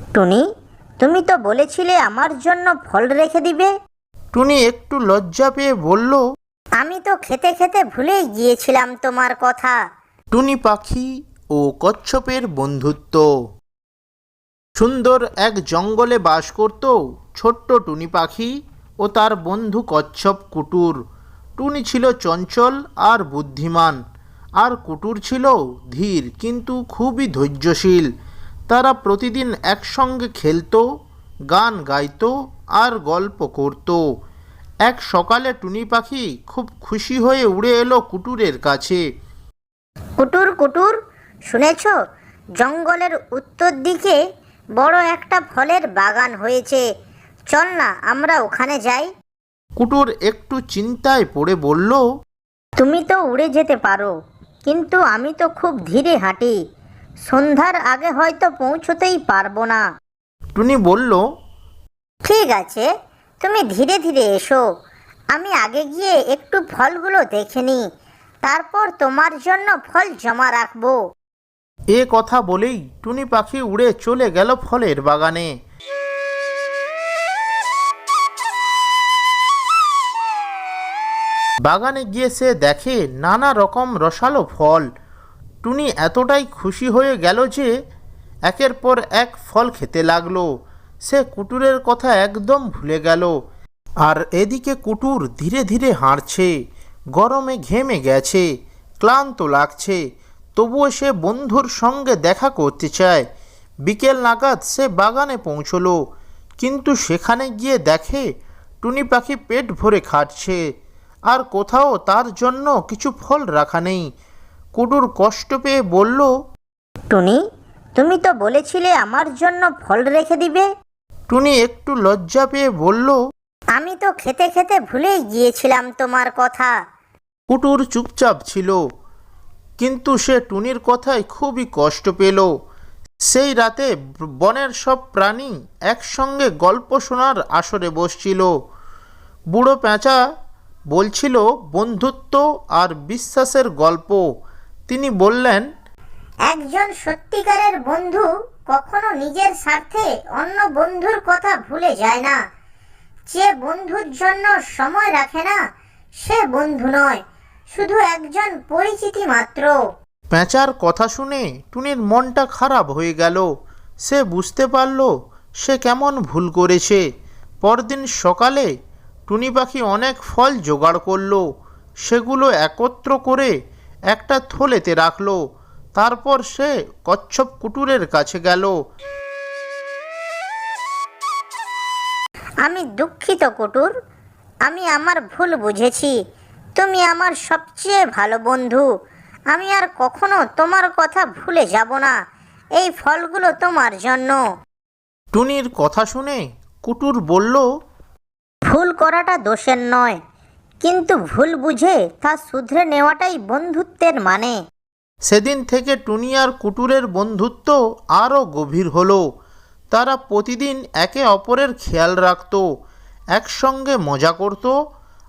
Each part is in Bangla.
টুনি তুমি তো বলেছিলে আমার জন্য ফল রেখে দিবে। টুনি একটু লজ্জা পেয়ে বলল আমি তো খেতে খেতে ভুলেই গিয়েছিলাম তোমার কথা। টুনি পাখি ও কচ্ছপের বন্ধুত্ব। সুন্দর এক জঙ্গলে বাস করত ছোট্ট টুনি পাখি ও তার বন্ধু কচ্ছপ কুটুর। টুনি ছিল চঞ্চল আর বুদ্ধিমান আর কুটুর ছিল ধীর কিন্তু খুবই ধৈর্যশীল। তারা প্রতিদিন একসঙ্গে খেলতো গান গাইতো আর গল্প করত। এক সকালে টুনি পাখি খুব খুশি হয়ে উড়ে এলো কুটুরের কাছে। কুটুর কুটুর শুনেছ? জঙ্গলের উত্তর দিকে বড় একটা ফলের বাগান হয়েছে। চল না আমরা ওখানে যাই। কুটুর একটু চিন্তায় পড়ে বলল তুমি তো উড়ে যেতে পারো কিন্তু আমি তো খুব ধীরে হাঁটি। সন্ধ্যার আগে হয়তো পৌঁছতেই পারব না। টুনি বলল ঠিক আছে তুমি ধীরে ধীরে এসো। আমি আগে গিয়ে একটু ফলগুলো দেখে নিই তারপর তোমার জন্য ফল জমা রাখব। এ কথা বলেই টুনি পাখি উড়ে চলে গেল ফলের বাগানে। বাগানে গিয়ে সে দেখে নানা রকম রসালো ফল টুনি এতটাই খুশি হয়ে গেল যে একের পর এক ফল খেতে লাগল। সে কুটুরের কথা একদম ভুলে গেল। আর এদিকে কুটুর ধীরে ধীরে হাঁটছে, গরমে ঘেমে গেছে, ক্লান্ত লাগছে। তবুও সে বন্ধুর সঙ্গে দেখা করতে চায়। বিকেল নাগাদ সে বাগানে পৌঁছলো, কিন্তু সেখানে গিয়ে দেখে টুনি পাখি পেট ভরে খাচ্ছে আর কোথাও তার জন্য কিছু ফল রাখা নেই। কুটুর কষ্ট পেয়ে বলল টুনি তুমি তো বলেছিলে আমার জন্য ফল রেখে দিবে। টুনি একটু লজ্জা পেয়ে বলল আমি তো খেতে খেতে ভুলেই গিয়েছিলাম তোমার কথা। কুটুর চুপচাপ ছিল কিন্তু সে টুনির কথায় খুবই কষ্ট পেল। সেই রাতে বনের সব প্রাণী একসঙ্গে গল্প শোনার আসরে বসছিল। বুড়ো পেঁচা বলছিল বন্ধুত্ব আর বিশ্বাসের গল্প তিনি বললেন একজন সত্যিকারের বন্ধু কখনো নিজের স্বার্থে অন্য বন্ধুর কথা ভুলে যায় না। যে বন্ধুর জন্য সময় রাখে না সে বন্ধু নয় শুধু একজন পরিচিতি মাত্র। পেঁচার কথা শুনে টুনির মনটা খারাপ হয়ে গেল। সে বুঝতে পারল সে কেমন ভুল করেছে। পরদিন সকালে টুনি পাখি অনেক ফল জোগাড় করল। সেগুলো একত্র করে একটা থলেতে রাখল। তারপর সে কচ্ছপ কুটুরের কাছে গেল। আমি দুঃখিত কুটুর। আমি আমার ভুল বুঝেছি। তুমি আমার সবচেয়ে ভালো বন্ধু। আমি আর কখনো তোমার কথা ভুলে যাব না। এই ফলগুলো তোমার জন্য। টুনির কথা শুনে কুটুর বলল ভুল করাটা দোষের নয়। কিন্তু ভুল বুঝে তা শুধরে নেওয়াটাই বন্ধুত্বের মানে। সেদিন থেকে টুনি আর কুটুরের বন্ধুত্ব আরও গভীর হলো। তারা প্রতিদিন একে অপরের খেয়াল রাখত, একসঙ্গে মজা করত,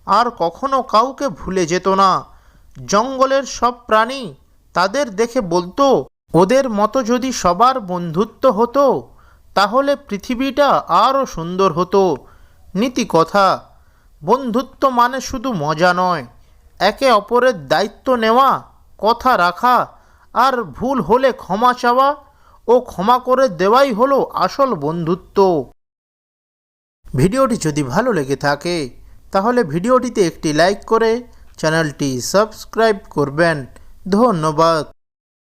আর কখনো কাউকে ভুলে যেত না। জঙ্গলের সব প্রাণী তাদের দেখে বলতো, ওদের মতো যদি সবার বন্ধুত্ব হতো, তাহলে পৃথিবীটা আরও সুন্দর হতো। নীতি কথা। বন্ধুত্ব মানে শুধু মজা নয়। একে অপরের দায়িত্ব নেওয়া, কথা রাখা আর ভুল হলে ক্ষমা চাওয়া ও ক্ষমা করে দেওয়াই হলো আসল বন্ধুত্ব। ভিডিওটি যদি ভালো লেগে থাকে, তাহলে ভিডিওটিতে একটি লাইক করে চ্যানেলটি সাবস্ক্রাইব করবেন। ধন্যবাদ।